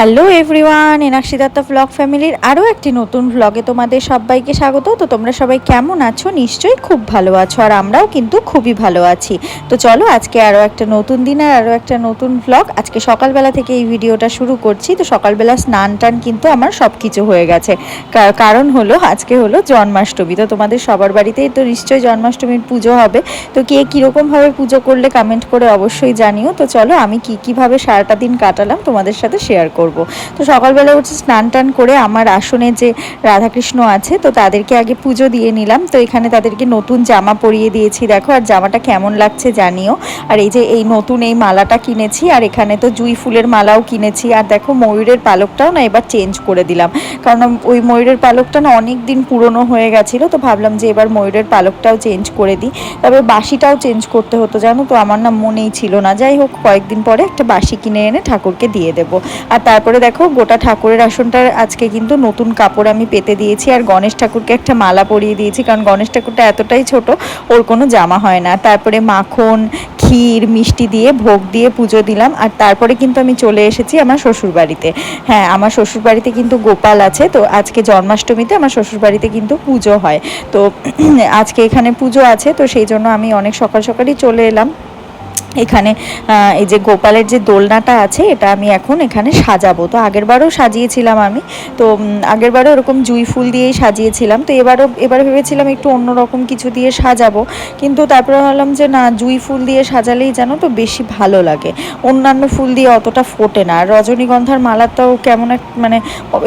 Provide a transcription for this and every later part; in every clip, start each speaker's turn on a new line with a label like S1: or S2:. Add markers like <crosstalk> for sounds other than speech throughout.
S1: Hello everyone, Enakshi Dutta blog ফ্যামিলির আরও একটি নতুন ভ্লগে তোমাদের সবাইকে স্বাগত। তো তোমরা সবাই কেমন আছো? নিশ্চয়ই খুব ভালো আছো আর আমরাও কিন্তু খুবই ভালো আছি। তো চলো আজকে আরও একটা নতুন দিন আর আরও একটা নতুন ভ্লগ আজকে সকালবেলা থেকে এই ভিডিওটা শুরু করছি। তো সকালবেলা স্নান টান কিন্তু আমার সব কিছু হয়ে গেছে। কারণ হলো, আজকে হলো জন্মাষ্টমী। তো তোমাদের সবার বাড়িতেই তো নিশ্চয়ই জন্মাষ্টমীর পুজো হবে। তো কে কীরকমভাবে পুজো করলে কমেন্ট করে অবশ্যই জানিও। তো চলো আমি কী, কীভাবে সারাটা দিন কাটালাম তোমাদের সাথে শেয়ার করব। তো সকালবেলা উঠে স্নান টান করে আমার আসনে যে রাধাকৃষ্ণ আছে, তো তাদেরকে আগে পুজো দিয়ে নিলাম। তো এখানে তাদেরকে নতুন জামা পরিয়ে দিয়েছি। দেখো, আর জামাটা কেমন লাগছে জানিও। আর এই যে এই নতুন এই মালাটা কিনেছি, আর এখানে তো জুই ফুলের মালাও কিনেছি। আর দেখো, ময়ূরের পালকটাও না এবার চেঞ্জ করে দিলাম। কারণ ওই ময়ূরের পালকটা না অনেক দিন পুরনো হয়ে গেছিল, তো ভাবলাম যে এবার ময়ূরের পালকটাও চেঞ্জ করে দিই। তবে বাসিটাও চেঞ্জ করতে হতো, জানো তো, আমার না মনেই ছিল না। যাই হোক, কয়েকদিন পরে একটা বাসি কিনে এনে ঠাকুরকে দিয়ে দেবো। আর তারপরে দেখো, গোটা ঠাকুরের আসনটার আজকে কিন্তু নতুন কাপড় আমি পেতে দিয়েছি আর গণেশ ঠাকুরকে একটা মালা পরিয়ে দিয়েছি কারণ গণেশ ঠাকুরটা এতটাই ছোট, ওর কোনো জামা হয় না। তারপরে মাখন, ক্ষীর, মিষ্টি দিয়ে ভোগ দিয়ে পুজো দিলাম আর তারপরে কিন্তু আমি চলে এসেছি আমার শ্বশুর বাড়িতে হ্যাঁ আমার শ্বশুর বাড়িতে কিন্তু গোপাল আছে, তো আজকে জন্মাষ্টমীতে আমার শ্বশুর বাড়িতে কিন্তু পুজো হয়। তো <clears throat> আজকে এখানে পুজো আছে, তো সেই জন্য আমি অনেক সকাল সকালই চলে এলাম। এখানে এই যে গোপালের যে দোলনাটা আছে, এটা আমি এখন এখানে সাজাবো। তো আগেরবারও সাজিয়েছিলাম আমি। তো আগেরবারও এরকম জুই ফুল দিয়েই সাজিয়েছিলাম। তো এবারও, এবার ভেবেছিলাম একটু অন্যরকম কিছু দিয়ে সাজাবো। কিন্তু তারপরে ভাবলাম যে, না, জুই ফুল দিয়ে সাজালেই জানো তো বেশি ভালো লাগে। অন্যান্য ফুল দিয়ে অতটা ফোটে না। আর রজনীগন্ধার মালাটাও কেমন এক মানে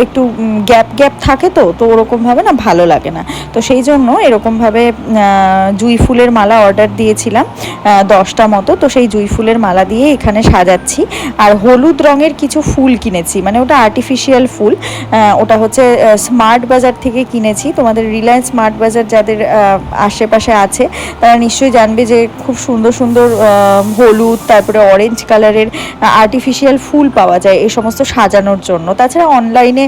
S1: একটু গ্যাপ গ্যাপ থাকে তো তো ওরকমভাবে না ভালো লাগে না। তো সেই জন্য এরকমভাবে জুই ফুলের মালা অর্ডার দিয়েছিলাম দশটা মতো। তো সেই জুই ফুলের মালা দিয়ে এখানে সাজাচ্ছি। আর হলুদ রঙের কিছু ফুল কিনেছি মানে ওটা আর্টিফিশিয়াল ফুল। ওটা হচ্ছে স্মার্ট বাজার থেকে কিনেছি। তোমাদের রিলায়েন্স স্মার্ট বাজার যাদের আশেপাশে আছে, তারা নিশ্চয়ই জানবে যে খুব সুন্দর সুন্দর হলুদ, তারপরে অরেঞ্জ কালারের আর্টিফিশিয়াল ফুল পাওয়া যায় এই সমস্ত সাজানোর জন্য। তাছাড়া অনলাইনে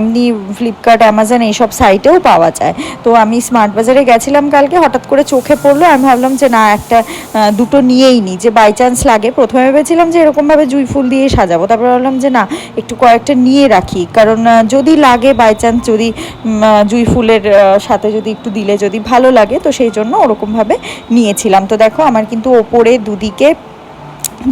S1: এমনি ফ্লিপকার্ট অ্যামাজন এইসব সাইটেও পাওয়া যায়। তো আমি স্মার্ট বাজারে গেছিলাম কালকে, হঠাৎ করে চোখে পড়ল। আমি ভাবলাম যে না, একটা দুটো নিয়েই নিই যে বাই চান্স লাগে, প্রথমে ভেবেছিলাম যে এরকমভাবে জুই ফুল দিয়ে সাজাবো। তারপর বললাম যে না, একটু কয়েকটা নিয়ে রাখি। কারণ যদি লাগে বাই চান্স যদি জুই ফুলের সাথে যদি একটু দিলে যদি ভালো লাগে, তো সেই জন্য ওরকমভাবে নিয়েছিলাম। তো দেখো, আমার কিন্তু ওপরে দুদিকে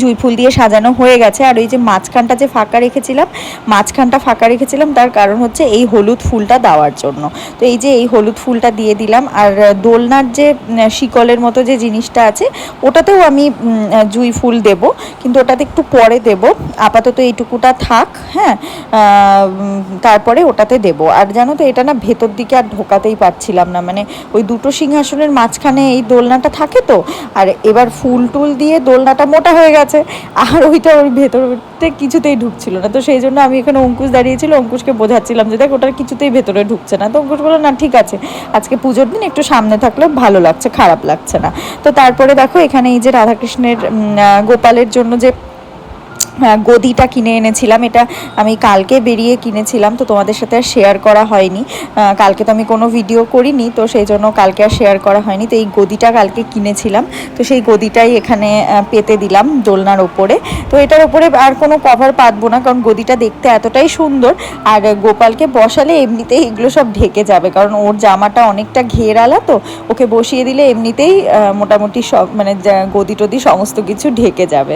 S1: জুই ফুল দিয়ে সাজানো হয়ে গেছে। আর ওই যে মাঝখানটা যে ফাঁকা রেখেছিলাম, মাঝখানটা ফাঁকা রেখেছিলাম, তার কারণ হচ্ছে এই হলুদ ফুলটা দেওয়ার জন্য। তো এই যে এই হলুদ ফুলটা দিয়ে দিলাম, আর দোলনার যে শিকলের মতো যে জিনিসটা আছে, ওটাতেও আমি জুই ফুল দেব, কিন্তু ওটাতে একটু পরে দেব। আপাতত এইটুকুটা থাক হ্যাঁ তারপরে ওটাতে দেব। আর জানো তো, এটা না ভেতর দিকে আর ঢোকাতেই পারছিলাম না। মানে ওই দুটো সিংহাসনের মাঝখানে এই দোলনাটা থাকে তো, আর এবার ফুল টুল দিয়ে দোলনাটা মোটা হয়ে গেছে আর ওইটা ওর ভেতরতে কিছুতেই ঢুকছিল না। তো সেই জন্য আমি এখানে অঙ্কুশ দাঁড়িয়েছিল, অঙ্কুশকে বোঝাচ্ছিলাম যে দেখ, ওটার কিছুতেই ভেতরে ঢুকছে না। তো অঙ্কুশ বলল, না, ঠিক আছে, আজকে পুজোর দিন একটু সামনে থাকলে ভালো লাগছে, খারাপ লাগছে না। তো তারপরে দেখো, এখানে এই যে রাধাকৃষ্ণের গোপালের জন্য যে গদিটা কিনে এনেছিলাম। এটা আমি কালকে বেরিয়ে কিনেছিলাম, তো তোমাদের সাথে আর শেয়ার করা হয়নি। কালকে তো আমি কোনো ভিডিও করিনি, তো সেই জন্য কালকে আর শেয়ার করা হয়নি। তো এই গদিটা কালকে কিনেছিলাম, তো সেই গদিটাই এখানে পেতে দিলাম দোলনার ওপরে। তো এটার ওপরে আর কোনো কভার পাতবো না, কারণ গদিটা দেখতে এতটাই সুন্দর। আর গোপালকে বসালে এমনিতেই এগুলো সব ঢেকে যাবে, কারণ ওর জামাটা অনেকটা ঘেরালা তো, ওকে বসিয়ে দিলে এমনিতেই মোটামুটি সব মানে গদি টদি সমস্ত কিছু ঢেকে যাবে।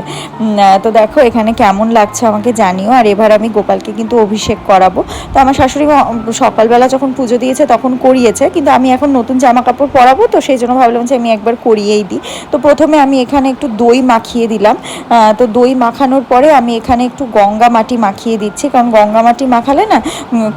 S1: তো দেখো এখানে কেমন লাগছে আমাকে জানিও। আর এবার আমি গোপালকে কিন্তু অভিষেক করাবো। তো আমার শাশুড়ি সকালবেলা যখন পুজো দিয়েছে তখন করিয়েছে, কিন্তু আমি এখন নতুন জামা কাপড় পরাবো তো সেই জন্য ভাবলাম যে আমি একবার করিয়েই দিই। তো প্রথমে আমি এখানে একটু দই মাখিয়ে দিলাম। তো দই মাখানোর পরে আমি এখানে একটু গঙ্গা মাটি মাখিয়ে দিচ্ছি। কারণ গঙ্গা মাটি মাখালে না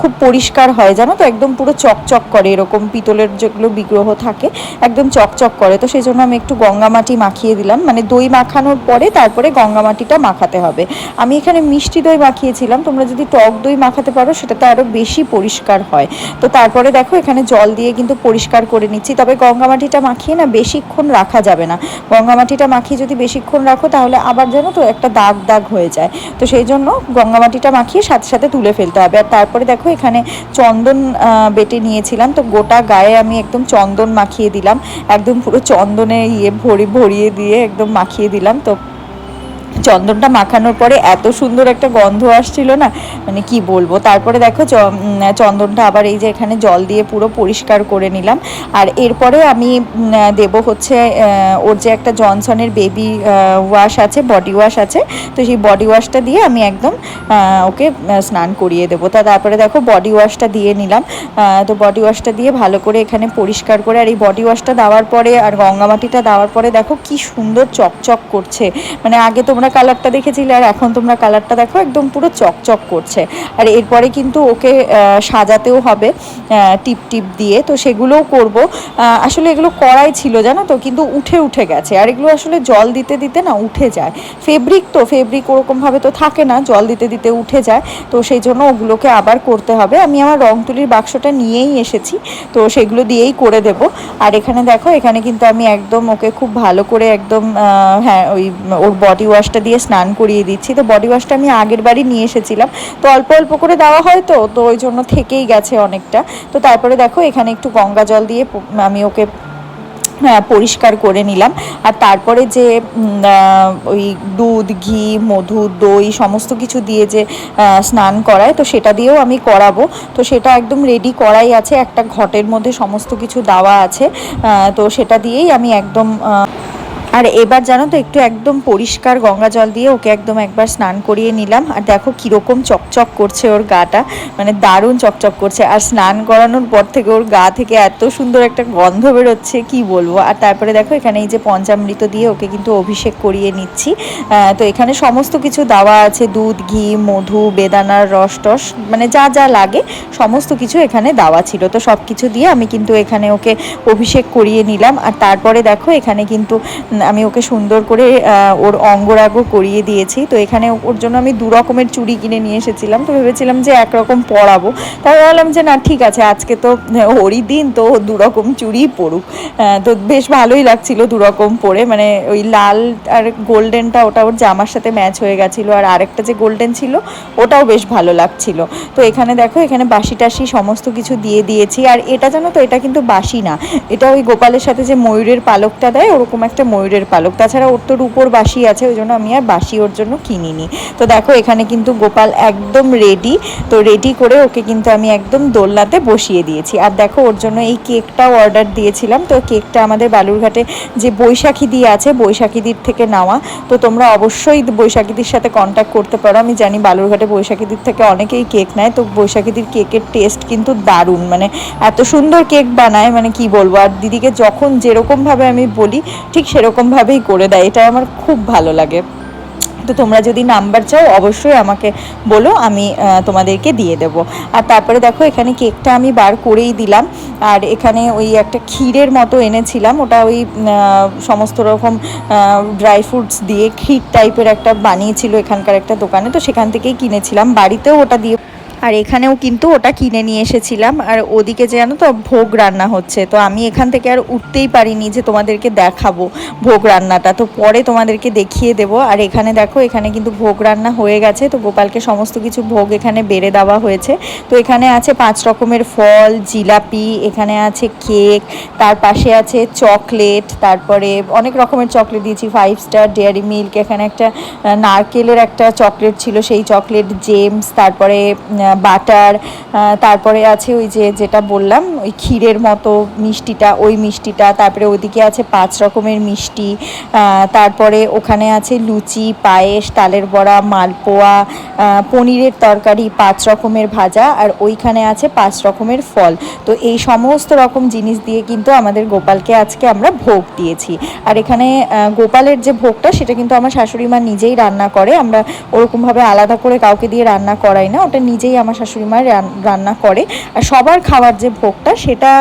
S1: খুব পরিষ্কার হয়, জানো তো? একদম পুরো চকচক করে, এরকম পিতলের যেগুলো বিগ্রহ থাকে, একদম চকচক করে। তো সেই জন্য আমি একটু গঙ্গা মাটি মাখিয়ে দিলাম। মানে দই মাখানোর পরে তারপরে গঙ্গা মাটিটা মাখাতে হবে। আমি এখানে মিষ্টি দই মাখিয়েছিলাম, তোমরা যদি টক দই মাখাতে পারো সেটাতে আরও বেশি পরিষ্কার হয়। তো তারপরে দেখো এখানে জল দিয়ে কিন্তু পরিষ্কার করে নিচ্ছি, তবে গঙ্গা মাটিটা মাখিয়ে না বেশিক্ষণ রাখা যাবে না। গঙ্গা মাটিটা মাখিয়ে যদি বেশিক্ষণ রাখো তাহলে আবার যেন তো একটা দাগ দাগ হয়ে যায়। তো সেই জন্য গঙ্গা মাটিটা মাখিয়ে সাথে সাথে তুলে ফেলতে হবে। আর তারপরে দেখো এখানে চন্দন বেটে নিয়েছিলাম, তো গোটা গায়ে আমি একদম চন্দন মাখিয়ে দিলাম। একদম পুরো চন্দনে ইয়ে ভরি, ভরিয়ে দিয়ে একদম মাখিয়ে দিলাম, তো চন্দনটা মাখানোর পরে এত সুন্দর একটা গন্ধ আসছিল না? মানে কি বলব? তারপরে দেখো চন্দনটা আবার এই যে এখানে জল দিয়ে পুরো পরিষ্কার করে নিলাম। আর এরপরে আমি দেব হচ্ছে ওর যে একটা জনসনের বেবি ওয়াশ আছে বডি ওয়াশ আছে, তো সেই বডি ওয়াশটা দিয়ে আমি একদম ওকে স্নান করিয়ে দেবো। তা তারপরে দেখো বডি ওয়াশটা দিয়ে নিলাম। তো বডি ওয়াশটা দিয়ে ভালো করে এখানে পরিষ্কার করে, আর এই বডি ওয়াশটা দেওয়ার পরে, আর গঙ্গামাটিটা দেওয়ার পরে দেখো কি সুন্দর চকচক করছে। মানে আগে তোমরা কালারটা দেখেছিলে আর এখন তোমরা কালারটা দেখো, একদম পুরো চকচক করছে। আর এরপরে কিন্তু ওকে সাজাতেও হবে টিপ টিপ দিয়ে। তো সেগুলোও করব। আসলে এগুলো করাই ছিল, জানো তো, কিন্তু উঠে উঠে গেছে। আর এগুলো আসলে জল দিতে দিতে না উঠে যায়। ফেব্রিক তো, ফেব্রিক ওরকমভাবে তো থাকে না, জল দিতে দিতে উঠে যায়। তো সেই জন্য ওগুলোকে আবার করতে হবে। আমি আমার রং তুলির বাক্সটা নিয়েই এসেছি, তো সেগুলো দিয়েই করে দেব। আর এখানে দেখো, এখানে কিন্তু আমি একদম ওকে খুব ভালো করে একদম হ্যাঁ ওই, ওর বডি ওয়াশটা দিয়ে স্নান করিয়ে দিচ্ছি। তো বডি ওয়াশটা আমি আগের বারই নিয়ে এসেছিলাম। তো অল্প অল্প করে দেওয়া হয় তো তো ওই জন্য থেকেই গেছে অনেকটা। তো তারপরে দেখো এখানে একটু গঙ্গা জল দিয়ে আমি ওকে হ্যাঁ, পরিষ্কার করে নিলাম। আর তারপরে যে ওই দুধ ঘি মধু দই সমস্ত কিছু দিয়ে যে স্নান করায় তো সেটা দিয়েও আমি করাবো। তো সেটা একদম রেডি করাই আছে। একটা ঘটের মধ্যে সমস্ত কিছু দেওয়া আছে। তো সেটা দিয়েই আমি একদম আর এবার জানো তো, একটু একদম পরিষ্কার গঙ্গা জল দিয়ে ওকে একদম একবার স্নান করিয়ে নিলাম। আর দেখো কীরকম চকচক করছে ওর গাটা মানে দারুণ চকচক করছে। আর স্নান করানোর পর থেকে ওর গা থেকে এত সুন্দর একটা গন্ধ বেরোচ্ছে, কি বলব? আর তারপরে দেখো এখানে এই যে পঞ্চামৃত দিয়ে ওকে কিন্তু অভিষেক করিয়ে নিচ্ছি। তো এখানে সমস্ত কিছু দেওয়া আছে, দুধ, ঘি, মধু, বেদানার রস টস মানে যা যা লাগে সমস্ত কিছু এখানে দেওয়া ছিল। তো সব কিছু দিয়ে আমি কিন্তু এখানে ওকে অভিষেক করিয়ে নিলাম। আর তারপরে দেখো এখানে কিন্তু আমি ওকে সুন্দর করে ওর অঙ্গরাগও করিয়ে দিয়েছি। তো এখানে ওর জন্য আমি দু রকমের চুড়ি কিনে নিয়ে এসেছিলাম। তো ভেবেছিলাম যে একরকম পরাবো। তাই ভাবলাম যে, না, ঠিক আছে, আজকে তো ওরই দিন, তো দু রকম চুড়িই পরুক। তো বেশ ভালোই লাগছিল দু রকম পরে। মানে ওই লাল আর গোল্ডেনটা, ওটা ওর জামার সাথে ম্যাচ হয়ে গেছিল। আর আরেকটা যে গোল্ডেন ছিল, ওটাও বেশ ভালো লাগছিল। তো এখানে দেখো, এখানে বাসি টাসি সমস্ত কিছু দিয়ে দিয়েছি। আর এটা জানো তো, এটা কিন্তু বাসি না। এটা ওই গোপালের সাথে যে ময়ূরের পালকটা দেয়, ওরকম একটা ময়ূরের পালক। তাছাড়া ওর তোর উপর বাসি আছে, ওই জন্য আমি আর বাসি ওর জন্য কিনিনি। তো দেখো, এখানে কিন্তু গোপাল একদম রেডি তো রেডি করে ওকে কিন্তু আমি একদম দোলনাতে বসিয়ে দিয়েছি। আর দেখো, ওর জন্য এই কেকটাও অর্ডার দিয়েছিলাম। তো কেকটা আমাদের বালুরঘাটে যে বৈশাখী দিয়ে আছে বৈশাখীদির থেকে নেওয়া। তো তোমরা অবশ্যই বৈশাখীদির সাথে কন্ট্যাক্ট করতে পারো। আমি জানি বালুরঘাটে বৈশাখীদির থেকে অনেকেই কেক নেয়, তো বৈশাখীদির কেকের টেস্ট কিন্তু দারুণ। মানে এত সুন্দর কেক বানায় মানে কি বলব? আর দিদিকে যখন যেরকমভাবে আমি বলি, ঠিক সেরকমভাবেই করে দেয়, এটা আমার খুব ভালো লাগে। তো তোমরা যদি নাম্বার চাও, অবশ্যই আমাকে বলো, আমি তোমাদেরকে দিয়ে দেবো। আর তারপরে দেখো, এখানে কেকটা আমি বার করেই দিলাম। আর এখানে ওই একটা ক্ষীরের মতো এনেছিলাম, ওটা ওই সমস্ত রকম ড্রাই ফ্রুটস দিয়ে ক্ষীর টাইপের একটা বানিয়েছিল এখানকার একটা দোকানে। তো সেখান থেকেই কিনেছিলাম। বাড়িতেও ওটা দিয়ে আর এখানেও কিন্তু ওটা কিনে নিয়ে এসেছিলাম। আর ওদিকে জানো তো ভোগ রান্না হচ্ছে, তো আমি এখান থেকে আর উঠতেই পারিনি যে তোমাদেরকে দেখাবো ভোগ রান্নাটা। তো পরে তোমাদেরকে দেখিয়ে দেব। আর এখানে দেখো, এখানে কিন্তু ভোগ রান্না হয়ে গেছে। তো গোপালকে সমস্ত কিছু ভোগ এখানে বেড়ে দেওয়া হয়েছে। তো এখানে আছে পাঁচ রকমের ফল, জিলাপি, এখানে আছে কেক, তার পাশে আছে চকলেট, তারপরে অনেক রকমের চকলেট দিয়েছি ফাইভ স্টার ডেয়ারি মিল্ক এখানে একটা নারকেলের একটা চকলেট ছিল, সেই চকলেট জেমস, তারপরে বাটার তারপরে আছে ওই যে যেটা বললাম, ওই ক্ষীরের মতো মিষ্টিটা, ওই মিষ্টিটা, তারপরে ওইদিকে আছে পাঁচ রকমের মিষ্টি তারপরে ওখানে আছে লুচি, পায়েস, তালের বড়া, মালপোয়া পনিরের তরকারি, পাঁচ রকমের ভাজা, আর ওইখানে আছে পাঁচ রকমের ফল। তো এই সমস্ত রকম জিনিস দিয়ে কিন্তু আমাদের গোপালকে আজকে আমরা ভোগ দিয়েছি। আর এখানে গোপালের যে ভোগটা, সেটা কিন্তু আমার শাশুড়ি মা নিজেই রান্না করে। আমরা ওরকমভাবে আলাদা করে কাউকে দিয়ে রান্না করাই না, ওটা নিজেই আমার শাশুড়ি মা রান- রান্না করে। আর সবার খাওয়ার যে ভোগটা সেটা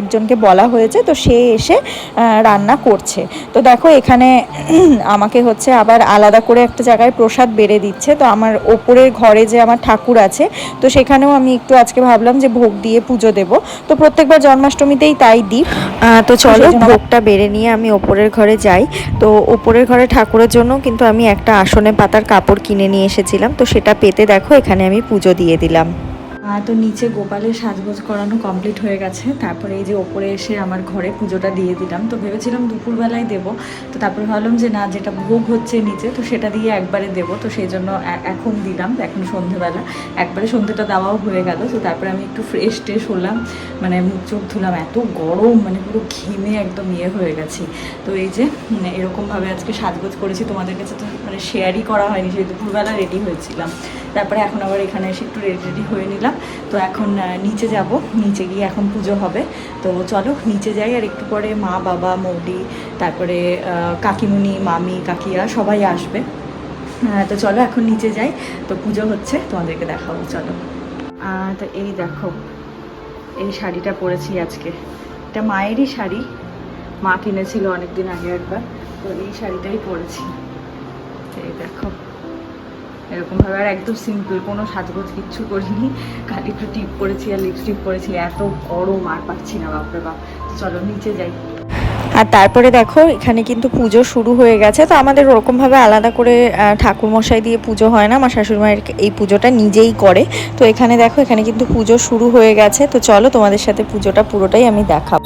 S1: একজনকে বলা হয়েছে তো সে এসে রান্না করছে। তো দেখো এখানে <clears throat> আমাকে হচ্ছে আবার আলাদা করে একটা জায়গায় প্রসাদ বেড়ে দিচ্ছে। তো আমার ওপরের ঘরে যে আমার ঠাকুর আছে তো সেখানেও আমি একটু আজকে ভাবলাম যে ভোগ দিয়ে পুজো দেব। তো প্রত্যেকবার জন্মাষ্টমীতেই তাই দিই। তো চলো ভোগটা বেড়ে নিয়ে আমি ওপরের ঘরে যাই। তো ওপরের ঘরে ঠাকুরের জন্য কিন্তু আমি একটা আসনে পাতার কাপড় কিনে নিয়ে এসেছিলাম। তো সেটা পেতে দেখো এখানে আমি পুজো দিয়ে দিলাম। তো নিচে গোপালের সাজগোজ করানো কমপ্লিট হয়ে গেছে। তারপরে এই যে ওপরে এসে আমার ঘরে পুজোটা দিয়ে দিলাম। তো ভেবেছিলাম দুপুরবেলায় দেবো। তো তারপরে ভাবলাম যে না, যেটা ভোগ হচ্ছে নিচে, তো সেটা দিয়ে একবারে দেবো। তো সেই জন্য এখন দিলাম, এখন সন্ধেবেলা। একবারে সন্ধেটা দেওয়াও হয়ে গেল। তো তারপরে আমি একটু ফ্রেশ ট্রেশ হলাম। মানে মুখ চোখ ধুলাম, এত গরম মানে পুরো ঘেমে একদম ইয়ে হয়ে গেছি। তো এই যে এরকমভাবে আজকে সাজগোজ করেছি। তোমাদের কাছে তো মানে শেয়ারই করা হয়নি, সেই দুপুরবেলা রেডি হয়েছিলাম। তারপরে এখন আবার এখানে এসে একটু রেডি রেডি হয়ে নিলাম। তো এখন নিচে যাব। নিচে গিয়ে এখন পুজো হবে। তো চলো, নিচে যাই আর একটু পরে মা, বাবা মৌলি তারপরে কাকিমুনি মামি কাকিয়া সবাই আসবে। তো চলো, এখন নিচে যাই। তো পুজো হচ্ছে, তোমাদেরকে দেখাবো। চলো। তো এই দেখো, এই শাড়িটা পরেছি আজকে। এটা মায়েরই শাড়ি। মা কিনেছিল অনেকদিন আগে একবার। তো এই শাড়িটাই পরেছি। এই দেখো। এরকম ভাবে আর একদম সিম্পল কোনো সাজগোজ কিচ্ছু করিনি। খালি একটু টিপ করেছি আর লিপস্টিক করেছি, এত গরম আর পাচ্ছি না, বাপরে বাপ। চলো, নিচে যাই। আর তারপরে দেখো, এখানে কিন্তু পুজো শুরু হয়ে গেছে। তো আমাদের ওরকমভাবে আলাদা করে ঠাকুর মশাই দিয়ে পুজো হয় না আমার শাশুড়ি মায়ের এই পুজোটা নিজেই করে। তো এখানে দেখো, এখানে কিন্তু পুজো শুরু হয়ে গেছে। তো চলো, তোমাদের সাথে পুজোটা পুরোটাই আমি দেখাবো।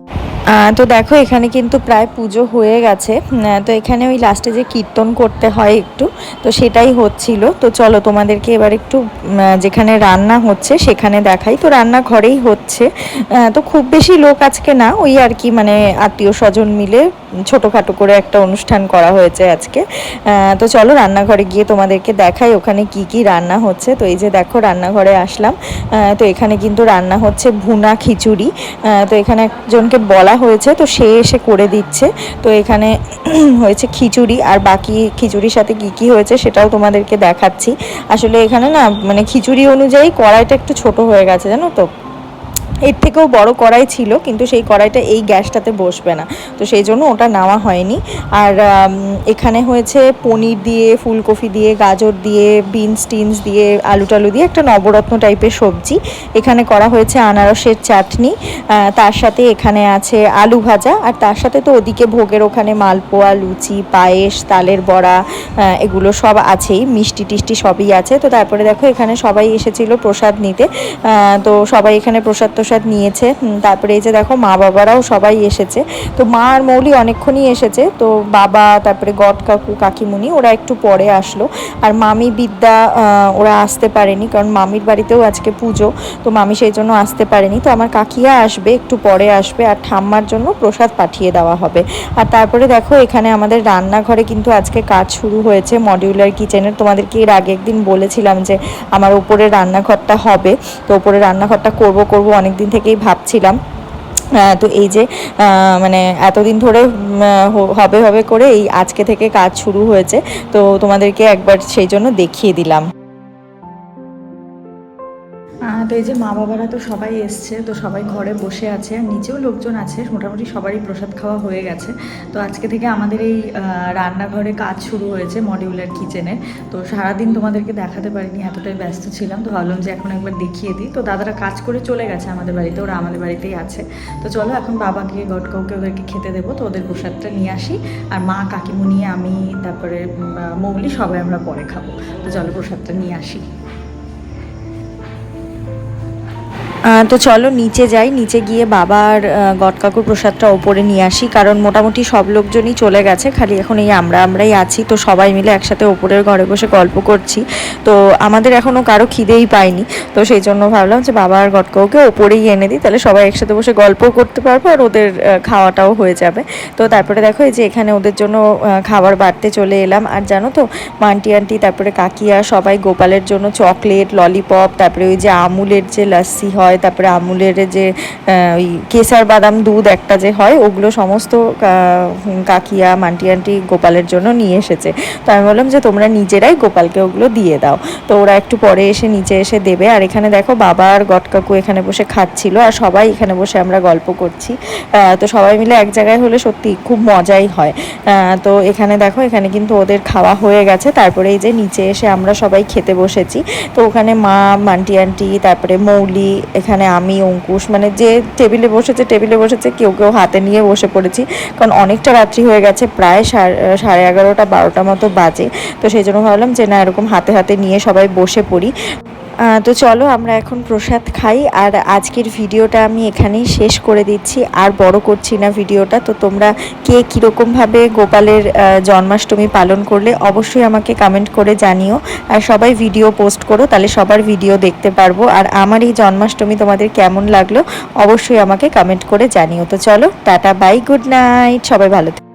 S1: তো দেখো, এখানে কিন্তু প্রায় পুজো হয়ে গেছে। তো এখানে ওই লাস্টে যে কীর্তন করতে হয় একটু, তো সেটাই হচ্ছিল। তো চলো, তোমাদেরকে এবার একটু যেখানে রান্না হচ্ছে সেখানে দেখাই। তো রান্না ঘরেই হচ্ছে তো খুব বেশি লোক আজকে না, ওই আর কি মানে আত্মীয় স্বজন মিলে ছোটোখাটো করে একটা অনুষ্ঠান করা হয়েছে আজকে। তো চলো, রান্নাঘরে গিয়ে তোমাদেরকে দেখাই ওখানে কি কি রান্না হচ্ছে। তো এই যে দেখো, রান্নাঘরে আসলাম। তো এখানে কিন্তু রান্না হচ্ছে ভুনা খিচুড়ি। তো এখানে একজনকে বলা হয়েছে, তো সে এসে করে দিচ্ছে। তো এখানে <clears throat> হয়েছে খিচুড়ি, আর বাকি খিচুড়ির সাথে কি কি হয়েছে সেটাও তোমাদেরকে দেখাচ্ছি। আসলে এখানে না মানে খিচুড়ি অনুযায়ী কড়াইটা একটু ছোট হয়ে গেছে, জানো তো? এর থেকেও বড় কড়াই ছিল, কিন্তু সেই কড়াইটা এই গ্যাসটাতে বসবে না। তো সেই জন্য ওটা নেওয়া হয়নি। আর এখানে হয়েছে পনির দিয়ে, ফুলকপি দিয়ে, গাজর দিয়ে, বিনস টিনস দিয়ে আলু টালু দিয়ে একটা নবরত্ন টাইপের সবজি। এখানে করা হয়েছে আনারসের চাটনি তার সাথে এখানে আছে আলু ভাজা, আর তার সাথে তো ওদিকে ভোগের ওখানে মালপোয়া, লুচি, পায়েস, তালের বড়া এগুলো সব আছেই, মিষ্টি টিষ্টি সবই আছে। তো তারপরে দেখো এখানে সবাই এসেছিল প্রসাদ নিতে। তো সবাই এখানে প্রসাদ প্রসাদ নিয়েছে। তারপরে এই যে দেখো মা বাবারাও সবাই এসেছে। তো মা আর মৌলি অনেকক্ষণই এসেছে। তো বাবা, তারপরে গট কাকু, কাকিমুনি, ওরা একটু পরে আসলো। আর মামি বিদ্যা ওরা আসতে পারেনি কারণ মামির বাড়িতেও আজকে পুজো। তো মামি সেই জন্য আসতে পারেনি। তো আমার কাকিয়া আসবে, একটু পরে আসবে। আর ঠাম্মার জন্য প্রসাদ পাঠিয়ে দেওয়া হবে। আর তারপরে দেখো এখানে আমাদের রান্নাঘরে কিন্তু আজকে কাজ শুরু হয়েছে মডিউলার কিচেনের তোমাদেরকে এর আগে একদিন বলেছিলাম যে আমার উপরে রান্নাঘরটা হবে। তো উপরে রান্নাঘরটা করব করব অনেক দিন থেকেই ভাবছিলাম তো এই যে মানে এতদিন ধরে হবে হবে করে এই আজকে থেকে কাজ শুরু হয়েছে, তো তোমাদেরকে একবার সেই জন্য দেখিয়ে দিলাম। তো এই যে মা বাবারা তো সবাই এসছে, তো সবাই ঘরে বসে আছে আর নিচেও লোকজন আছে, মোটামুটি সবারই প্রসাদ খাওয়া হয়ে গেছে। তো আজকে থেকে আমাদের এই রান্নাঘরে কাজ শুরু হয়েছে মডিউলার কিচেনে। তো সারাদিন তোমাদেরকে দেখাতে পারিনি, এতটাই ব্যস্ত ছিলাম, তো ভাবলাম যে এখন একবার দেখিয়ে দিই। তো দাদারা কাজ করে চলে গেছে আমাদের বাড়িতে, ওরা আমাদের বাড়িতেই আছে। তো চলো এখন বাবাকে গটকাউকে ওদেরকে খেতে দেবো, তো ওদের প্রসাদটা নিয়ে আসি। আর মা, কাকিমুনি, আমি, তারপরে মৌলি সবাই আমরা পরে খাব। তো চলো প্রসাদটা নিয়ে আসি। তো চলো, নিচে যাই। নিচে গিয়ে বাবার গট কাকুর প্রসাদটা ওপরে নিয়ে আসি। কারণ মোটামুটি সব লোকজনই চলে গেছে। খালি এখন এই আমরা, আমরাই আছি। তো সবাই মিলে একসাথে ওপরের ঘরে বসে গল্প করছি। তো আমাদের এখনও কারও খিদেই পাইনি। তো সেই জন্য ভাবলাম যে বাবার গট কাকুকে ওপরেই এনে দিই। তাহলে সবাই একসাথে বসে গল্প করতে পারব আর ওদের খাওয়াটাও হয়ে যাবে। তো তারপরে দেখো, এই যে এখানে ওদের জন্য খাবার বাড়তে চলে এলাম। আর জানো তো, মান্টি, আন্টি, তারপরে কাকিয়া, সবাই গোপালের জন্য চকলেট, ললিপপ, তারপরে ওই যে আমুলের যে লস্যি হয় হয়, তারপরে আমুলের যে ওই কেসার বাদাম দুধ একটা যে হয়, ওগুলো সমস্ত কাকিয়া মান্টি আন্টি গোপালের জন্য নিয়ে এসেছে। তো আমি বললাম যে, তোমরা নিজেরাই গোপালকে ওগুলো দিয়ে দাও। তো ওরা একটু পরে এসে নিচে এসে দেবে। আর এখানে দেখো, বাবা আর গটকাকু এখানে বসে খাচ্ছিল, আর সবাই এখানে বসে আমরা গল্প করছি। তো সবাই মিলে এক জায়গায় হলে সত্যি খুব মজাই হয়। তো এখানে দেখো, এখানে কিন্তু ওদের খাওয়া হয়ে গেছে। তারপরে এই যে নিচে এসে আমরা সবাই খেতে বসেছি। তো ওখানে মা মান্টি আন্টি, তারপরে মৌলি এখানে আমি, অঙ্কুশ মানে যে টেবিলে বসেছে টেবিলে বসেছে, কেউ কেউ হাতে নিয়ে বসে পড়েছি। কারণ অনেকটা রাত্রি হয়ে গেছে, প্রায় সাড়ে এগারোটা, বারোটা মতো বাজে। তো সেই জন্য ভাবলাম যে না, এরকম হাতে হাতে নিয়ে সবাই বসে পড়ি। তো চলো আমরা এখন প্রসাদ খাই। আর আজকের ভিডিওটা আমি এখানেই শেষ করে দিচ্ছি। আর বড় করছি না ভিডিওটা। তো তোমরা কে কীরকমভাবে গোপালের জন্মাষ্টমী পালন করলে অবশ্যই আমাকে কমেন্ট করে জানিও। আর সবাই ভিডিও পোস্ট করো, তাহলে সবার ভিডিও দেখতে পারব। আর আমার এই জন্মাষ্টমী তোমাদের কেমন লাগল অবশ্যই আমাকে কমেন্ট করে জানিও তো চলো, টাটা বাই গুড নাইট সবাই ভালো থেকো।